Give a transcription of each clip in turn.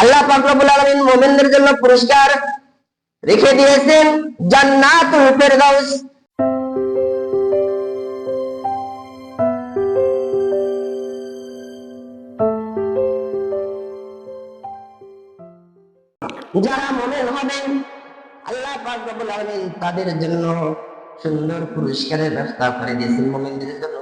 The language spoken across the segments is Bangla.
আল্লাহ পাক রব্বুল আলামিন মুমিনদের জন্য পুরস্কার রেখে দিয়েছেন জান্নাতুল ফেরদাউস। যারা মুমিন হবেন আল্লাহ পাক রব্বুল তাদের জন্য সুন্দর পুরস্কারের ব্যবস্থা করে দিয়েছেন মুমিনদের জন্য।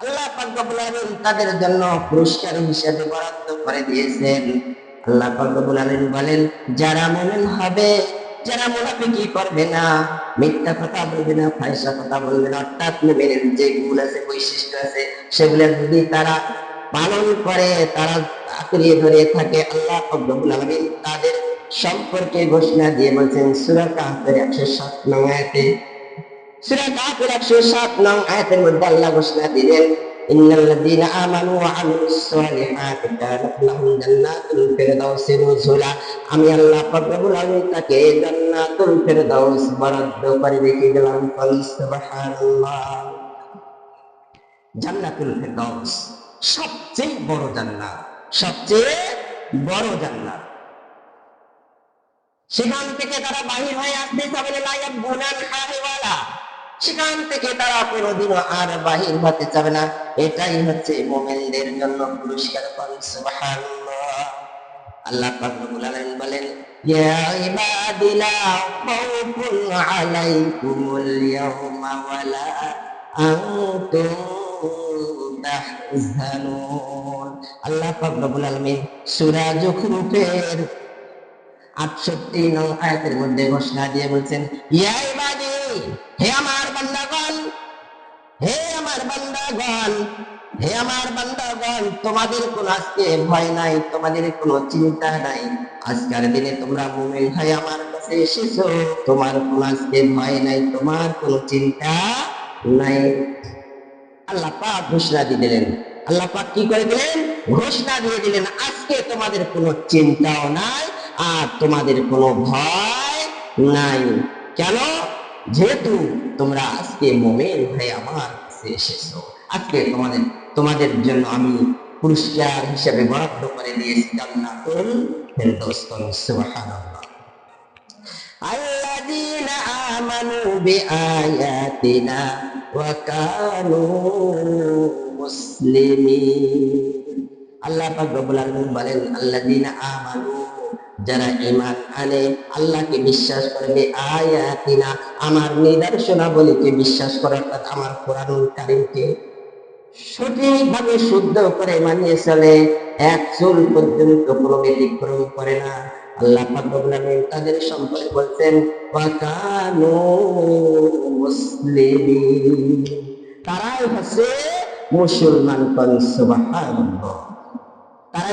আল্লাহ তাদের জন্য পুরস্কার হিসেবে বরাদ্দ করে দিয়েছেন। আল্লাহ বলেন, যারা মুমিন হবে, যারা মুনাফিকি করবে না, মিথ্যা কথা বলবে না কথা বলবে না, অর্থাৎ মুমিনের যে গুণ আছে, বৈশিষ্ট্য আছে, সেগুলো যদি তারা পালন করে, তারা আঁকড়িয়ে ধরে থাকে, আল্লাহ পাক তাদের সম্পর্কে ঘোষণা দিয়ে বলছেন, সূরা কাহফের 107 নং সূরা কাহফের 107 নং আয়াতের মধ্যে আল্লাহ ঘোষণা দিলেন, ইন্নাল্লাযীনা আমানু ওয়া আমিলুস সালিহাতি কানাত লাহুম জান্নাতুল ফিরদাউসি নুজুলা। আমি আল্লাহ পাক রব্বুল আলামিন তাকে জান্নাতুল ফিরদাউস বরাদ্দ করে রেখে দিলাম সুবহানাল্লাহ। জান্নাতুল ফিরদাউস সবচেয়ে বড় জান্নাত, সবচেয়ে বড় জান্নাত। সেখান থেকে তারা বাহির হয়ে আসতে চাবে লাইয়া বুনান হারিওয়ালা সেখান থেকে তারা কোনোদিনও আর বাহির হতে চাবে না। এটাই হচ্ছে মোমেনদের জন্য পুরস্কার সুবহানাল্লাহ। আল্লাহ পাক রব্বুল আলামিন বলেন ওয়ালা আনতুম তাহজানুন। আল্লাহ পাক রব্বুল আলামিন সূরা জুখরুফের আটষট্টি নং আয়াতের মধ্যে ঘোষণা দিয়ে বলছেন, ইয়া হে আমার বান্দাগণ, হে আমার বান্দাগণ, হে আমার বান্দাগণ, তোমাদের কোন আজকে ভয় নাই, তোমাদের কোনো চিন্তা নাই। আজকের দিনে তোমরা মুমিন হয়ে আমার কাছে এসেছ, তোমার কোন আজকে ভয় নাই, তোমার কোনো চিন্তা নাই। আল্লাহ পাক ঘোষণা দিয়ে দিলেন। আল্লাহ পাক কি করে দিলেন? ঘোষণা দিয়ে দিলেন, আজকে তোমাদের কোনো চিন্তাও নাই আর তোমাদের কোনো ভয় নাই। কেন? যেহেতু তোমরা আজকে মোমেন হয়ে আমার কাছে এসেছো আজকে তোমাদের তোমাদের জন্য আমি পুরস্কার হিসেবে বরাদ্দ করে দিয়েছি জান্নাতুল ফেরদৌস সুবহানাল্লাহ الذين آمنوا بآياتنا وكانوا مسلمين আল্লাহ পাক রব্বুল আলামিন বলেন আল্লাযীনা আমানু যারা ঈমান আনে, আল্লাহকে বিশ্বাস করবে আয়াতিনা, আমার নিদর্শনাবলীকে বিশ্বাস করে অর্থাৎ আমার কোরআনুল কারীমকে সঠিকভাবে শুদ্ধ করে মানিয়ে চলে। এক চুল পর্যন্ত কোনো ব্যতিক্রম করে না। আল্লাহ তাদের সম্পর্কে বলছেন তারাই হচ্ছে মুসলমান কোন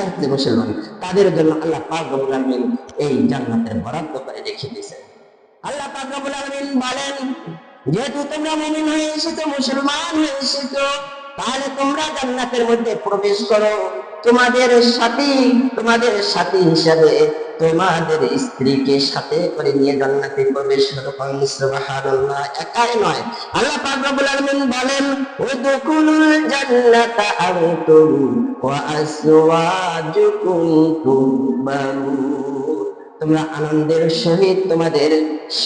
হচ্ছে মুসলমান তাদের জন্য আল্লাহ পাক রব্বুল আলামিন এই জান্নাতের বরাদ্দ করে রেখে দিয়েছেন। আল্লাহ পাক রব্বুল আলামিন বলেন, যেহেতু তোমরা মুমিন হয়ে এসেছ, মুসলমান হয়ে এসেছ, তাহলে তোমরা জান্নাতের মধ্যে প্রবেশ করো। তোমাদের সাথী তোমাদের সাথী হিসাবে তোমাদের স্ত্রীকে সাথে করে নিয়ে জান্নাতে প্রবেশ একাই নয়, আল্লাহ জান্নাতা ওয়া আসওয়াজুকুম তোমরা আনন্দের সহিত তোমাদের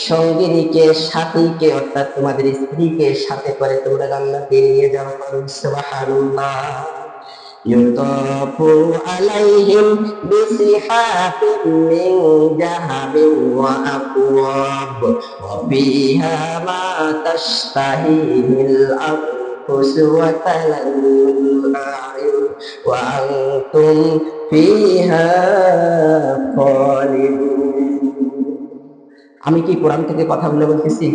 সঙ্গিনীকে, সাথীকে, অর্থাৎ তোমাদের স্ত্রীকে সাথে করে তোমরা জান্নাতে নিয়ে যাও সুবহানাল্লাহ। يطاف عليهم بصحاف من ذهب وأكواب وفيها ما تشتهيه الأنفس وتلذ الأعين وأنتم فيها خالدون আমি কি কোরআন থেকে কথা বলে বলতেছি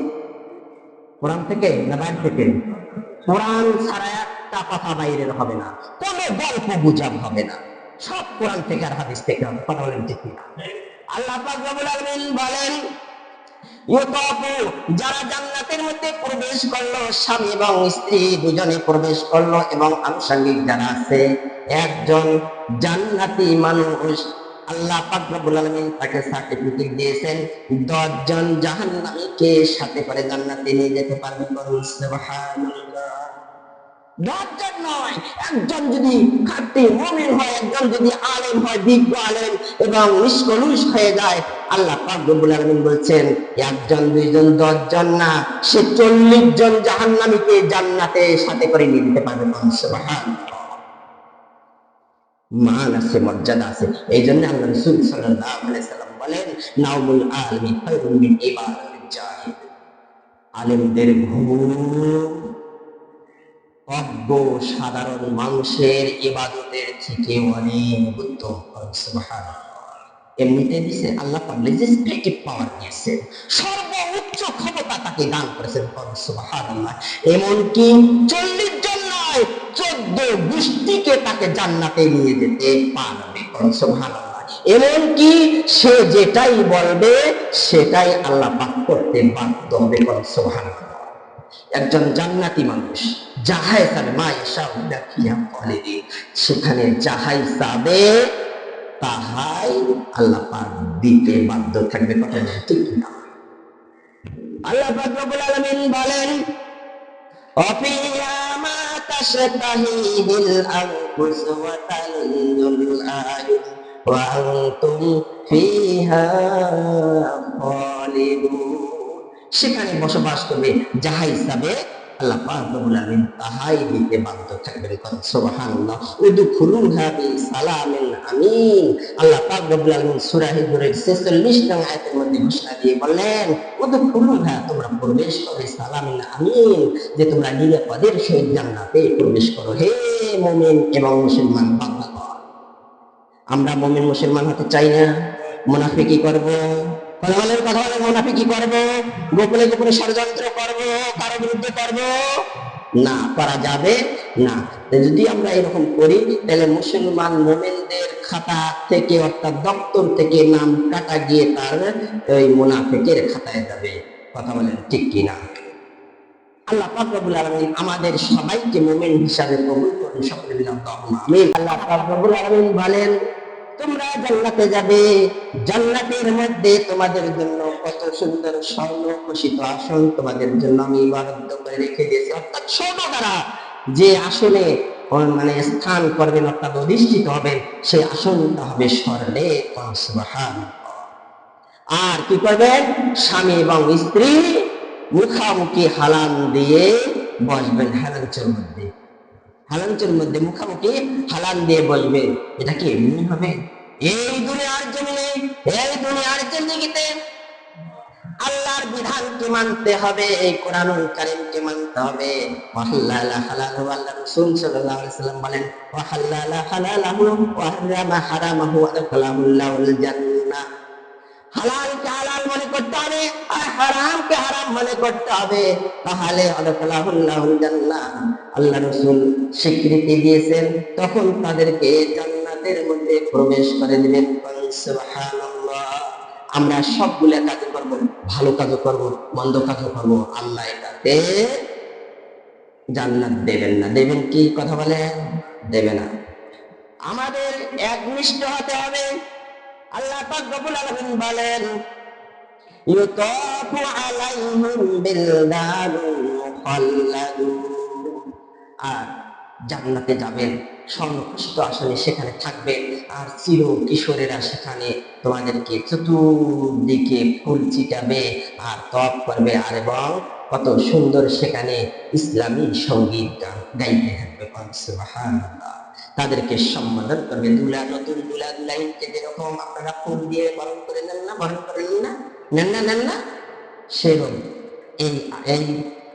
কোরআন থেকে না বাইরে থেকে কোরআন ছাড়া একটা কথা বাইরের হবে না, কোনো গল্প গুজব হবে না। সব কোরআন থেকে আর হাদিস থেকে হবে, কথা বলেন ঠিক আল্লাহ পাক রব্বুল আলামিন বলেন যারা জান্নাতের মধ্যে প্রবেশ করল, স্বামী এবং স্ত্রী দুজনে প্রবেশ করল এবং আনুষঙ্গিক যারা আছে, একজন জান্নাতি মানুষ, আল্লাহ পাক রব্বুল আলামিন তাকে সার্টিফিকেট দিয়েছেন, দশজন জাহান্নামীকে সাথে করে জান্নাতে নিয়ে যেতে পারবেন সুবহানাল্লাহ। নয়। একজন যদি খাঁটি মুমিন হয়, একজন যদি আলেম হয়, বিজ্ঞ আলেম এবং নিষ্কলুষ হয়ে যায়, আল্লাহ পাক রব্বুল আলামিন বলছেন, একজন, দুইজন, দশজন না, সে চল্লিশ জন জাহান্নামীকে জান্নাতে সাথে করে নিয়ে যেতে পারবে সুবহানাল্লাহ। মান আছে, মর্যাদা আছে। এই জন্য আল্লাহ রসুল সাল্লাম বলেন নাউমুল আলমি আলেমদের ঘুম অজ্ঞ সাধারণ মানুষের থেকে অনেক উত্তম। এমনিতে আল্লাহ লেজিসলেটিভ পাওয়ার দিয়েছেন। সর্বোচ্চ ক্ষমতা তাকে দান করেছেন এমনকি চল্লিশ জন নয়, চোদ্দ গোষ্ঠীকে তাকে জান্নাতে নিয়ে যেতে পারবে এমনকি সে যেটাই বলবে, সেটাই আল্লাহ পাক করতে বাধ্য হবে সুবহানাল্লাহ। একজন জান্নাতি মানুষ, যাহাই চাবে মা ঈশা উল্লাখিয়া কলেদি সেখানে যাহাই চাবে তাহাই আল্লাহ পাক দিতে বাধ্য থাকবে। কথা ঠিক না? আল্লাহ পাক রব্বুল আলামিন বলেন অফিয়া মা তাশতাহিহিল আনফুস ওয়া তালজুল আয়ুন ওয়া আনতুম ফিহা খালিদুন। সেখানে বসবাস করবে যাহা হিসাবে আল্লাহ পাক রব্বুল আলামিন তাহাই দিতে বাধ্য বিসালামিন আমিন। আল্লাহ পাক রব্বুল আলামিন সূরা হিজরের 46 নং আয়াতের মধ্যে ঘোষণা দিয়ে বললেন উদখুলুহা তোমরা প্রবেশ করবে সালামিন আমিন, যে তোমরা নিরাপদের সহিত জান্নাতে প্রবেশ করো হে মুমিন এবং মুসলমান বান্দা আমরা মুমিন মুসলমান হতে চাই না। মুনাফিকি করব। কথা বলে বলেন মুনাফিকি করব? গোপনে গোপনে ষড়যন্ত্র করব? কারও বিরুদ্ধে করব? না, করা যাবে না। যদি আমরা এরকম করি, তাহলে মুসলমান মোমেনদের খাতা থেকে, অর্থাৎ দপ্তর থেকে নাম কাটা গিয়ে তার ওই মুনাফিকের খাতায় যাবে। কথা বলেন ঠিক কিনা? আল্লাহ পাক রব্বুল আলামিন আমাদের সবাইকে মুমিন হিসাবে কবুল করুন। সকলে আমিন। আল্লাহ পাক রব্বুল আলামিন বলেন তোমরা জান্নাতে যাবে। জান্নাতের মধ্যে তোমাদের জন্য কত সুন্দর স্বর্ণ খচিত আসন তোমাদের জন্য আমি বরাদ্দ করে রেখে দিয়েছি। অর্থাৎ স্বর্ণ দ্বারা যে আসনে মানে স্থান করবেন অর্থাৎ অধিষ্ঠিত হবেন, সেই আসনটা হবে স্বর্ণে আর কি করবেন? স্বামী এবং স্ত্রী মুখামুখি হালান দিয়ে বসবেন হালাঞ্চের মধ্যে হালাঞ্চের মধ্যে মুখামুখি হালান দিয়ে বসবে। এটা কি এমনি হবে? এই দুনিয়ার জমিনে, এই দুনিয়ার জিন্দিগিতে আল্লাহর বিধানকে মানতে হবে? এই কোরআনুল মানতে হবে? আল্লাহ রাসূল সাল্লাল্লাহু আলাইহি সাল্লাম বলেন হালালাহু ওয়া হারামা হারামাহু ওয়া জান্নাহ। হালালকে হালাল মনে করতে হবে আর হারামকে হারাম মনে করতে হবে। তাহলে আল্লাহ রাসূল স্বীকৃতি দিয়েছেন। তখন তাদেরকে জান্নাতের মধ্যে প্রবেশ করে সুবহানাল্লাহ। আমরা সবগুলা কাজ করব, ভালো কাজ করব, মন্দ কাজ করব। আল্লাহ এটাতে জান্নাত দেবেন না। দেবেন কি? কথা বলেন, দেবে না। আমাদের একনিষ্ঠ হতে হবে। আল্লাহ পাক রব্বুল আলামিন বলেন, ইউতাফু আলাইহিম বিলদারুন মুখাল্লাদুন আর জান্নাতে যাবেন স্বর্ণকৃষ্ট আসনে সেখানে থাকবে, আর চির কিশোরেরা সেখানে তোমাদেরকে চতুর্দিকে ফুল ছিটাবে আর তপ করবে। আর এবং কত সুন্দর সেখানে ইসলামী সংগীত গান গাইতে থাকবে। তাদেরকে সম্বোধন করবে। দুলা নতুন দুলা দুলাইনকে যেরকম আপনারা ফুল দিয়ে বরণ করে নেন না, বরণ করে নেন না নেন না নেন না, সেরকম। এই এই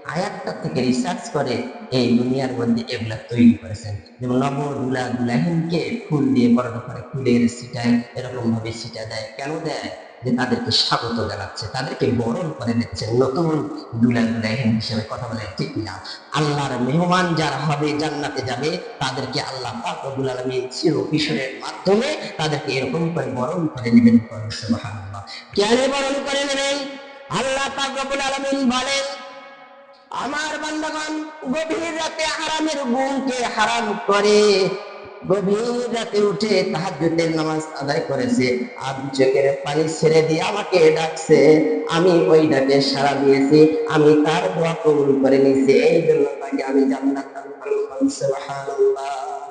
আয়াতটা থেকে রিসার্চ করে এই দুনিয়ার মধ্যে এগুলা তৈরি করেছেন। যেমন নব দুলা দুলাহিনকে ফুল দিয়ে বড় করে ফুলের সিটায় এরকম ভাবে সিটা দেয়। কেন দেয়? যে তাদেরকে স্বাগত জানাচ্ছে, তাদেরকে বরণ করে দিচ্ছে নতুন দুলা দুলাহিন হিসেবে কথা বলে, ঠিক না? আল্লাহর মেহমান যারা হবে, জান্নাতে যাবে, তাদেরকে আল্লাহ পাক রব্বুল চির কিশোরের মাধ্যমে তাদেরকে এরকম করে বরণ করে নেবেন। কেন বরণ করে নেবেন? আল্লাহ পাক রব্বুল আলামিন বলেন আমার বান্দাগণ, গভীর রাতে হারামের গুণকে হারাম করে। গভীর রাতে উঠে তাহাজ্জুদের নামাজ আদায় করেছে। আর চোখের পানি ছেড়ে দিয়ে আমাকে ডাকছে, আমি ওই ডাকে সাড়া দিয়েছি, আমি তার দোয়া কবুল করে নিয়েছি। এই জন্য তাকে আমি জান্নাত সুবহানাল্লাহ।